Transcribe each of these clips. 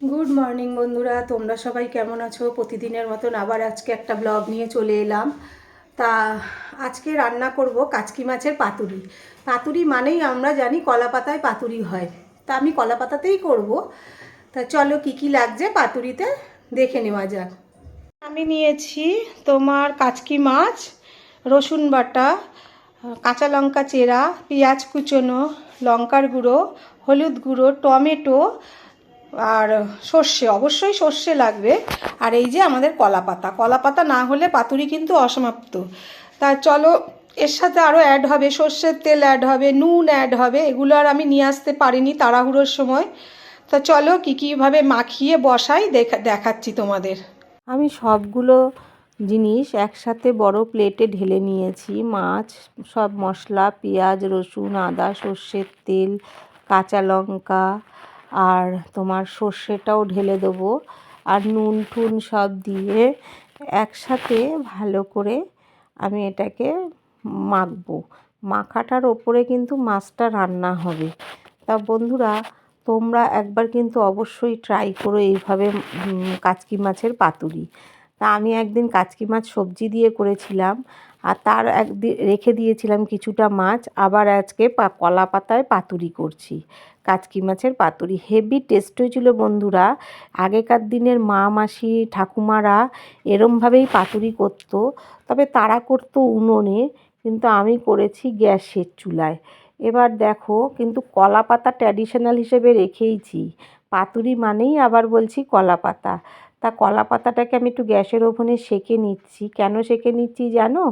Good morning বন্ধুরা। তোমরা সবাই কেমন আছো? প্রতিদিনের মতন আবার আজকে একটা ব্লগ নিয়ে চলে এলাম। তা, আজকে রান্না করব কাচকি মাছের পাতুরি। পাতুরি মানেই আমরা জানি কলা পাতায় পাতুরি হয়। তা, আমি কলা পাতাতেই করব। তা, চলো কি কি লাগছে পাতুরিতে? দেখে নেওয়া যাক। আমি নিয়েছি তোমার কাচকি মাছ, রসুন বাটা, কাঁচা লঙ্কা চেরা, পেঁয়াজ কুচোনো, লঙ্কার গুঁড়ো, হলুদ গুঁড়ো, টমেটো আর সর্ষে, অবশ্যই সর্ষে লাগবে। আর এই যে আমাদের কলা পাতা কলা পাতা না হলে পাতুরি কিন্তু অসমাপ্ত। তা চলো, এর সাথে আরও অ্যাড হবে, সর্ষের তেল অ্যাড হবে, নুন অ্যাড হবে, এগুলো আর আমি নিয়ে আসতে পারিনি তাড়াহুড়োর সময়। তা চলো, কী কীভাবে মাখিয়ে বসাই, দেখা, দেখাচ্ছি তোমাদের। আমি সবগুলো জিনিস একসাথে বড় প্লেটে ঢেলে নিয়েছি। মাছ, সব মশলা, পেঁয়াজ, রসুন, আদা, সর্ষের তেল, কাঁচা লঙ্কা আর তোমার সর্ষেটাও ঢেলে দেবো আর নুন টুন সব দিয়ে একসাথে ভালো করে আমি এটাকে মাখবো। মাখাটার ওপরে কিন্তু মাছটা রান্না হবে। তা বন্ধুরা, তোমরা একবার কিন্তু অবশ্যই ট্রাই করো এইভাবে কাচকি মাছের পাতুরি। তা আমি একদিন কাচকি মাছ সবজি দিয়ে করেছিলাম। আর তার একদিন রেখে দিয়েছিলাম কিছুটা মাছ। আবার আজকে কলা পাতায় পাতুরি করছি। কাচকি মাছের পাতুরি। হেভি টেস্ট হয়েছিল বন্ধুরা। আগেকার দিনের মা, মাসি, ঠাকুমারা এরমভাবেই পাতুরি করতো। তবে তারা করতো উনুনে, কিন্তু আমি করেছি গ্যাসের চুলায়। এবার দেখো, কিন্তু কলা পাতা ট্র্যাডিশনাল হিসেবে রেখেইছি। পাতুরি মানেই আবার বলছি কলা পাতা। তা কলা পাতাটাকে আমি একটু গ্যাসের ওভেনে সেঁকে নিচ্ছি। কেন সেঁকে নিচ্ছি জানো?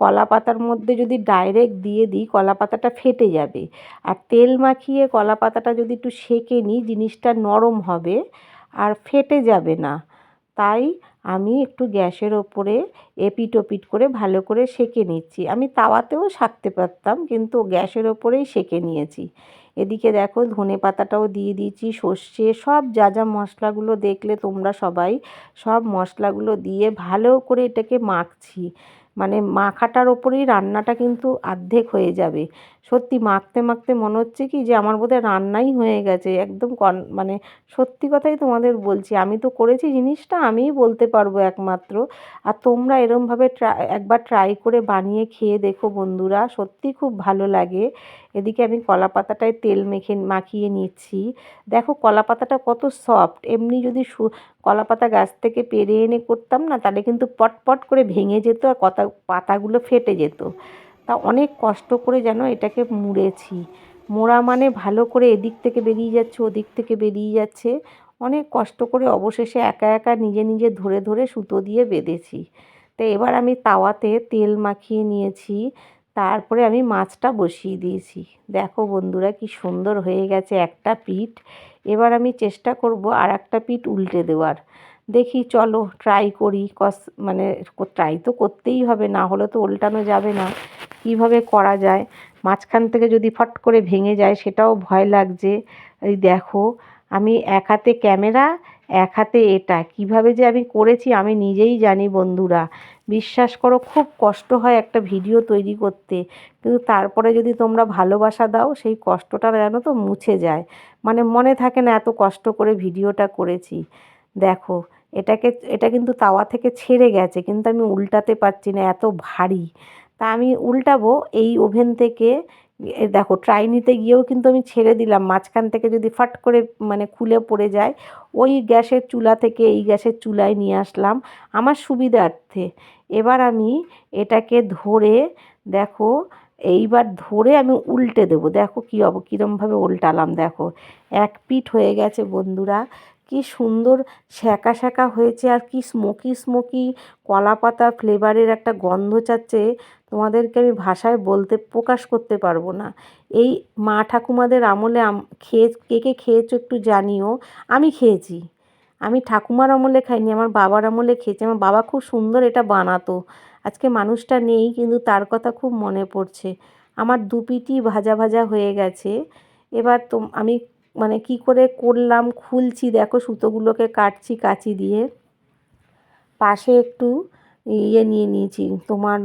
কলা পাতার মধ্যে যদি ডাইরেক্ট দিয়ে দিই, কলা পাতাটা ফেটে যাবে। আর তেল মাখিয়ে কলা পাতাটা যদি একটু সেঁকে নিই, জিনিসটা নরম হবে আর ফেটে যাবে না। তাই আমি একটু গ্যাসের ওপরে এপিট ওপিট করে ভালো করে সেঁকে নিচ্ছি। আমি তাওয়াতেও সাকতে পারতাম, কিন্তু গ্যাসের ওপরেই সেঁকে নিয়েছি। এদিকে দেখো ধনে পাতাটাও দিয়ে দিয়েছি, সর্ষে, সব যা যা মশলাগুলো দেখলে তোমরা সবাই সব মশলাগুলো দিয়ে ভালো করে এটাকে মাখছি। মানে মাখাটার ওপরেই রান্নাটা কিন্তু অর্ধেক হয়ে যাবে। সত্যি মাখতে মাখতে মনে হচ্ছে কি যে আমার বোধহয় রান্নাই হয়ে গেছে, একদম কন মানে সত্যি কথাই তোমাদের বলছি। আমি তো করেছি জিনিসটা, আমিই বলতে পারব একমাত্র। আর তোমরা এরমভাবে ট্রাই একবার ট্রাই করে বানিয়ে খেয়ে দেখো বন্ধুরা, সত্যি খুব ভালো লাগে। এদিকে আমি কলা পাতাটায় তেল মেখে মাখিয়ে নিচ্ছি। দেখো কলা পাতাটা কত সফট এমনি যদি কলা পাতা গাছ থেকে পেরে এনে করতাম না, তাহলে কিন্তু পটপট করে ভেঙে যেত আর কতা, পাতাগুলো ফেটে যেত। তা অনেক কষ্ট করে যেন এটাকে মুড়েছি। মোড়া মানে ভালো করে এদিক থেকে বেরিয়ে যাচ্ছে, ওদিক থেকে বেরিয়ে যাচ্ছে। অনেক কষ্ট করে অবশেষে একা একা নিজে নিজে ধরে ধরে সুতো দিয়ে বেঁধেছি। তো এবার আমি তাওয়াতে তেল মাখিয়ে নিয়েছি। তারপরে আমি মাছটা বসিয়ে দিয়েছি। দেখো বন্ধুরা কি সুন্দর হয়ে গেছে একটা পিঠ। এবার আমি চেষ্টা করব আর একটা পিঠ উল্টে দেওয়ার। দেখি চলো ট্রাই করি কস মানে ট্রাই তো করতেই হবে, না হলে তো উল্টানো যাবে না। কীভাবে করা যায়? মাঝখান থেকে যদি ফট করে ভেঙে যায়, সেটাও ভয় লাগছে। এই দেখো আমি এক হাতে ক্যামেরা, এক হাতে এটা। কীভাবে যে আমি করেছি আমি নিজেই জানি বন্ধুরা। বিশ্বাস করো, খুব কষ্ট হয় একটা ভিডিও তৈরি করতে। কিন্তু তারপরে যদি তোমরা ভালোবাসা দাও, সেই কষ্টটা যেন তো মুছে যায়। মানে মনে থাকে না এত কষ্ট করে ভিডিওটা করেছি। দেখো, এটাকে, এটা কিন্তু তাওয়া থেকে ছেড়ে গেছে। কিন্তু আমি উল্টাতে পারছি না, এত ভারী। তা আমি উল্টাবো এই ওভেন থেকে দেখো ট্রাই নিতে গিয়েও কিন্তু আমি ছেড়ে দিলাম। মাঝখান থেকে যদি ফাট করে মানে খুলে পড়ে যায়, ওই গ্যাসের চুলা থেকে এই গ্যাসের চুলায় নিয়ে আসলাম আমার সুবিধার্থে। এবার আমি এটাকে ধরে দেখো, এইবার ধরে আমি উল্টে দেবো। দেখো কী অব, কীরমভাবে উল্টালাম। দেখো, এক পিঠ হয়ে গেছে বন্ধুরা। কি সুন্দর শ্যাকা শ্যাকা হয়েছে আর কি স্মোকি স্মোকি কলা পাতা ফ্লেভারের একটা গন্ধ চাচ্ছে তোমাদেরকে আমি ভাষায় বলতে প্রকাশ করতে পারব না। এই মা ঠাকুমাদের আমলে খেয়ে, কে কে খেয়েছো একটু জানিও। আমি খেয়েছি। আমি ঠাকুমার আমলে খাইনি, আমার বাবার আমলে খেয়েছি। আমার বাবা খুব সুন্দর এটা বানাতো। আজকে মানুষটা নেই, কিন্তু তার কথা খুব মনে পড়ছে। আমার দু পিটি ভাজা ভাজা হয়ে গেছে। এবার তো আমি মানে কি করে করলাম খুলছি, দেখো সুতোগুলোকে কাটছি কাচি দিয়ে। পাশে একটু ইয়ে নিয়ে নিয়েছি, তোমার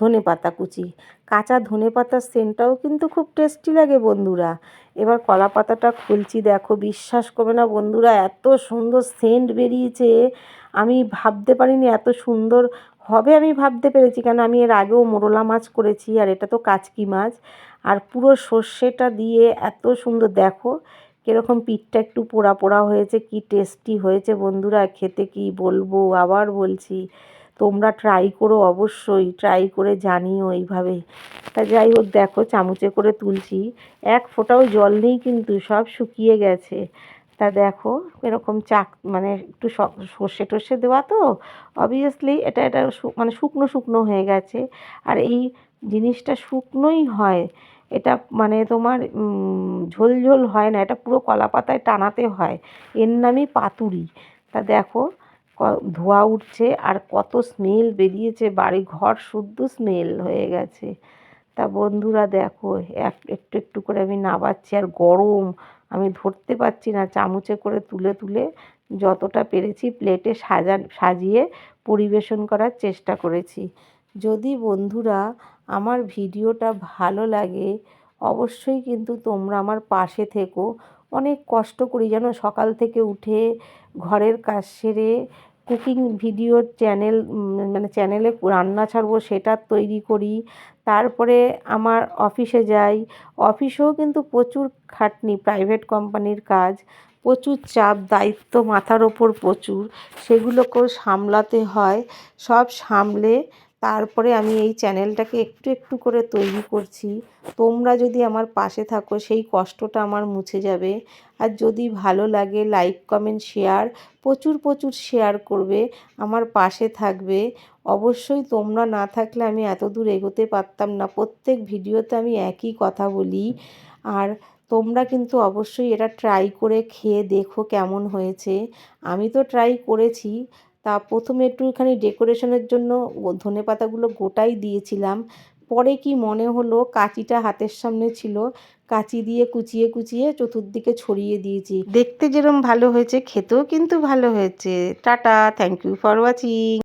ধনে পাতা কুচি। কাঁচা ধনে পাতার সেন্টটাও কিন্তু খুব টেস্টি লাগে বন্ধুরা। এবার কলা পাতাটা খুলছি, দেখো বিশ্বাস করবে না বন্ধুরা, এত সুন্দর সেন্ট বেরিয়েছে। আমি ভাবতে পারিনি এত সুন্দর হবে, আমি ভাবতে পেরেছি, কেন আমি এর আগেও মোরলা মাছ করেছি, আর এটা তো কাচকি মাছ। আর পুরো সর্ষেটা দিয়ে এত সুন্দর, দেখো কীরকম পিঠটা একটু পোড়া পোড়া হয়েছে, কি টেস্টি হয়েছে বন্ধুরা, খেতে কি বলব? আবার বলছি, তোমরা ট্রাই করো অবশ্যই ট্রাই করে জানিও এইভাবে। তা যাই হোক, দেখো চামচে করে তুলছি, এক ফোঁটাও জল নেই কিন্তু, সব শুকিয়ে গেছে। তা দেখো এরকম চাক মানে একটু সর্ষে টর্ষে দেওয়া তো অবভিয়াসলি এটা এটা মানে শুকনো শুকনো হয়ে গেছে। আর এই জিনিসটা শুকনোই হয়। এটা মানে তোমার ঝোল ঝোল হয় না, এটা পুরো কলা পাতায় টানাতে হয়। এর নামই পাতুরি। তা দেখো ধোঁয়া উঠছে আর কত স্মেল বেরিয়েছে বাড়ি ঘর শুদ্ধ স্মেল হয়ে গেছে। তা বন্ধুরা দেখো, এক, একটু একটু করে আমি নাবাচ্ছি আর গরম, আমি ধরতে পারছি না, চামচে করে তুলে তুলে যতটা পেরেছি প্লেটে সাজা, সাজিয়ে পরিবেশন করার চেষ্টা করেছি। যদি বন্ধুরা আমার ভিডিওটা ভালো লাগে, অবশ্যই কিন্তু তোমরা আমার পাশে থেকো। অনেক কষ্ট করি যেন সকাল থেকে উঠে ঘরের কাজ সেরে কুকিং ভিডিওর চ্যানেল মানে চ্যানেলে রান্না ছাড়বো সেটা তৈরি করি। তারপরে আমার অফিসে যাই। অফিসেও কিন্তু প্রচুর খাটনি প্রাইভেট কোম্পানির কাজ। প্রচুর চাপ, দায়িত্ব মাথার ওপর প্রচুর। সেগুলোকেও সামলাতে হয়। সব সামলে তারপরে আমি এই চ্যানেলটাকে একটু একটু করে তৈরি করছি। তোমরা যদি আমার পাশে থাকো, সেই কষ্টটা আমার মুছে যাবে। আর যদি ভালো লাগে, লাইক, কমেন্ট, শেয়ার, প্রচুর প্রচুর শেয়ার করবে, আমার পাশে থাকবে। অবশ্যই তোমরা না থাকলে আমি এত দূর এগোতে পারতাম না। প্রত্যেক ভিডিওতে আমি একই কথা বলি। আর তোমরা কিন্তু অবশ্যই এটা ট্রাই করে খেয়ে দেখো কেমন হয়েছে। আমি তো ট্রাই করেছি। তা প্রথমে একটুখানি ডেকোরেশনের জন্য ধনে পাতাগুলো গোটাই দিয়েছিলাম। পরে কি মনে হলো কাঁচিটা হাতের সামনে ছিল, কাঁচি দিয়ে কুচিয়ে কুচিয়ে চতুর্দিকে ছড়িয়ে দিয়েছি। দেখতে যেরম ভালো হয়েছে, খেতেও কিন্তু ভালো হয়েছে। Tata thank you for watching